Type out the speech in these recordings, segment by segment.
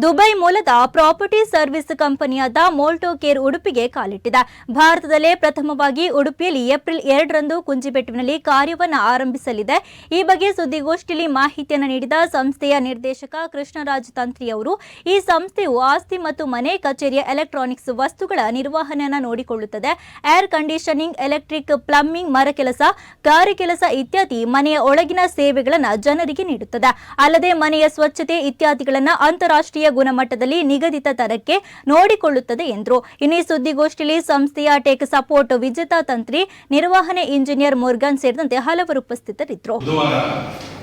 Dubai ಮೂಲದ property service ಕಂಪನಿಯಾದ Molto Care ಉಡುಪಿಗೆ ಕಾಲಿಟ್ಟಿದೆ. ಭಾರತದಲ್ಲೇ ಪ್ರಥಮವಾಗಿ ಉಡುಪಿಯಲ್ಲಿ ಏಪ್ರಿಲ್ ಎರಡರಂದು ಕುಂಜಿಬೆಟ್ಟುವಿನಲ್ಲಿ ಕಾರ್ಯವನ್ನು ಆರಂಭಿಸಲಿದೆ. ಈ ಬಗ್ಗೆ ಸುದ್ದಿಗೋಷ್ಠಿಯಲ್ಲಿ ಮಾಹಿತಿಯನ್ನು ನೀಡಿದ ಸಂಸ್ಥೆಯ ನಿರ್ದೇಶಕ ಕೃಷ್ಣರಾಜ್ ತಂತ್ರಿ ಅವರು ಈ ಸಂಸ್ಥೆಯು ಆಸ್ತಿ ಮತ್ತು ಮನೆ ಕಚೇರಿಯ ಎಲೆಕ್ಟ್ರಾನಿಕ್ಸ್ ವಸ್ತುಗಳ ನಿರ್ವಹಣೆಯನ್ನು ನೋಡಿಕೊಳ್ಳುತ್ತದೆ. ಏರ್ ಕಂಡೀಷನಿಂಗ್, ಎಲೆಕ್ಟ್ರಿಕ್ ಪ್ಲಂಬಿಂಗ್ ಮರ ಕೆಲಸ, ಗಾರೆ ಕೆಲಸ ಇತ್ಯಾದಿ ಮನೆಯ ಒಳಗಿನ ಸೇವೆಗಳನ್ನು ಜನರಿಗೆ ನೀಡುತ್ತದೆ. ಅಲ್ಲದೆ ಮನೆಯ ಸ್ವಚ್ಛತೆ ಇತ್ಯಾದಿಗಳನ್ನು ಅಂತಾರಾಷ್ಟ್ರೀಯ ಗುಣಮಟ್ಟದಲ್ಲಿ ನಿಗದಿತ ದರಕ್ಕೆ ನೋಡಿಕೊಳ್ಳುತ್ತದೆ ಎಂದರು. ಇನ್ನು ಈ ಸುದ್ದಿಗೋಷ್ಠಿಯಲ್ಲಿ ಸಂಸ್ಥೆಯ ಟೆಕ್ ಸಪೋರ್ಟ್ ವಿಜೇತ ತಂತ್ರಿ, ನಿರ್ವಹಣೆ ಇಂಜಿನಿಯರ್ ಮುರ್ಗನ್ ಸೇರಿದಂತೆ ಹಲವರು ಉಪಸ್ಥಿತರಿದ್ದರು.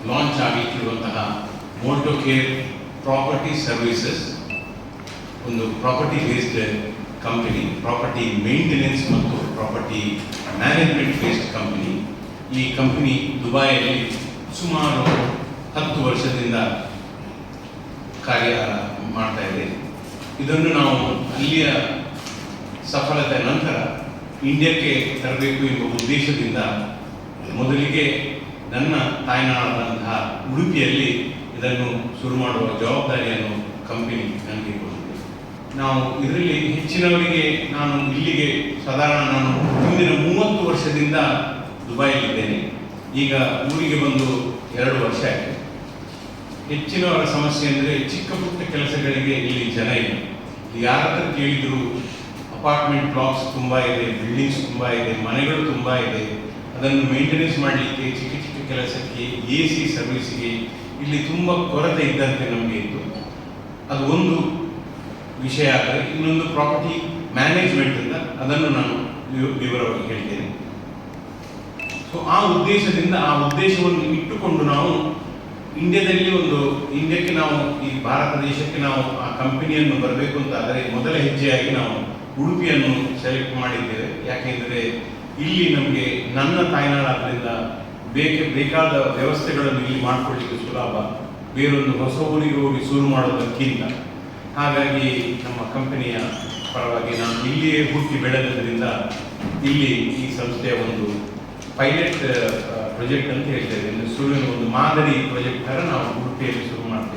ಲಾಂಚ್ ಆಗುತ್ತಿರುವಂತಹ ಮೋಟೋ ಕೇರ್ ಪ್ರಾಪರ್ಟಿ ಸರ್ವಿಸಸ್ ಒಂದು property based company property maintenance ಮತ್ತು ಪ್ರಾಪರ್ಟಿ ಮ್ಯಾನೇಜ್ಮೆಂಟ್ ಬೇಸ್ಡ್ ಕಂಪನಿ ಈ ಕಂಪನಿ ದುಬೈಯಲ್ಲಿ ಸುಮಾರು ಹತ್ತು ವರ್ಷದಿಂದ ಕಾರ್ಯ ಮಾಡ್ತಾ ಇದೆ. ಇದನ್ನು ನಾವು ಅಲ್ಲಿಯ ಸಫಲತೆ ನಂತರ ಇಂಡಿಯಾಕ್ಕೆ ತರಬೇಕು ಎಂಬ ಉದ್ದೇಶದಿಂದ ಮೊದಲಿಗೆ ನನ್ನ ತಾಯ್ನಾಡಾದಂತಹ ಉಡುಪಿಯಲ್ಲಿ ಇದನ್ನು ಶುರು ಮಾಡುವ ಜವಾಬ್ದಾರಿಯನ್ನು ಕಂಪನಿ ನನಗೆ ಕೊಟ್ಟಿದೆ. ನಾವು ಇದರಲ್ಲಿ ಹೆಚ್ಚಿನವರಿಗೆ ನಾನು ಇಲ್ಲಿಗೆ ಸಾಧಾರಣ ನಾನು ಮುಂದಿನ ಮೂವತ್ತು ವರ್ಷದಿಂದ ದುಬೈಯಲ್ಲಿದ್ದೇನೆ. ಈಗ ಊರಿಗೆ ಬಂದು ಎರಡು ವರ್ಷ ಆಯಿತು. ಹೆಚ್ಚಿನವರ ಸಮಸ್ಯೆ ಅಂದರೆ ಚಿಕ್ಕ ಪುಟ್ಟ ಕೆಲಸಗಳಿಗೆ ಇಲ್ಲಿ ಜನ ಇಲ್ಲ. ಯಾರ ಹತ್ರ ಕೇಳಿದ್ರು ಅಪಾರ್ಟ್ಮೆಂಟ್ ಬ್ಲಾಕ್ಸ್ ತುಂಬ ಇದೆ ಬಿಲ್ಡಿಂಗ್ಸ್ ತುಂಬ ಇದೆ, ಮನೆಗಳು ತುಂಬ ಇದೆ, ಅದನ್ನು ಮೇಂಟೆನೆನ್ಸ್ ಮಾಡಲಿಕ್ಕೆ ಚಿಕ್ಕ ಚಿಕ್ಕ ಕೆಲಸಕ್ಕೆ ಎ ಸಿ ಸರ್ವಿಸ್ಗೆ ಇಲ್ಲಿ ತುಂಬ ಕೊರತೆ ಇದ್ದಂತೆ ನಮಗೆ ಇತ್ತು. ಅದು ಒಂದು ವಿಷಯ ಆದರೆ, ಇನ್ನೊಂದು ಪ್ರಾಪರ್ಟಿ ಮ್ಯಾನೇಜ್ಮೆಂಟ್ ಅಂತ ಅದನ್ನು ನಾನು ವಿವ- ವಿವರವಾಗಿ ಹೇಳ್ತೇನೆ. ಸೊ ಆ ಉದ್ದೇಶದಿಂದ ಆ ಉದ್ದೇಶವನ್ನು ಇಟ್ಟುಕೊಂಡು ನಾವು ಇಂಡಿಯಾದಲ್ಲಿ ಒಂದು, ಇಂಡಿಯಾಕ್ಕೆ ನಾವು, ಈ ಭಾರತ ದೇಶಕ್ಕೆ ನಾವು ಆ ಕಂಪನಿಯನ್ನು ಬರಬೇಕು ಅಂತ ಆದರೆ ಮೊದಲ ಹೆಜ್ಜೆಯಾಗಿ ನಾವು ಉಡುಪಿಯನ್ನು ಸೆಲೆಕ್ಟ್ ಮಾಡಿದ್ದೇವೆ. ಯಾಕೆಂದರೆ ಇಲ್ಲಿ ನಮಗೆ ನನ್ನ ತಾಯ್ನಾಡಾದ್ರಿಂದ ಬೇಕೆ, ಬೇಕಾದ ವ್ಯವಸ್ಥೆಗಳನ್ನು ಇಲ್ಲಿ ಮಾಡಿಕೊಳ್ಳಿಕ್ಕೆ ಸುಲಭ. ಬೇರೊಂದು ಹೊಸ ಊರಿಗೆ ಹೋಗಿ ಶುರು ಮಾಡೋದಕ್ಕಿಂತ. ಹಾಗಾಗಿ ನಮ್ಮ ಕಂಪನಿಯ ಪರವಾಗಿ ನಾನು ಇಲ್ಲಿಯೇ ಹುಟ್ಟಿ ಬೆಳೆದ್ರಿಂದ ಇಲ್ಲಿ ಈ ಸಂಸ್ಥೆಯ ಒಂದು ಪೈಲಟ್ ಪ್ರಾಜೆಕ್ಟ್ ಅಂತ ಹೇಳ್ತಾ ಅಂದ್ರೆ ಸೂರ್ಯನ ಒಂದು ಮಾದರಿ ಪ್ರಾಜೆಕ್ಟ್ ಥರ ನಾವು ಉಡುಪಿಯಲ್ಲಿ ಶುರು ಮಾಡ್ತೇವೆ.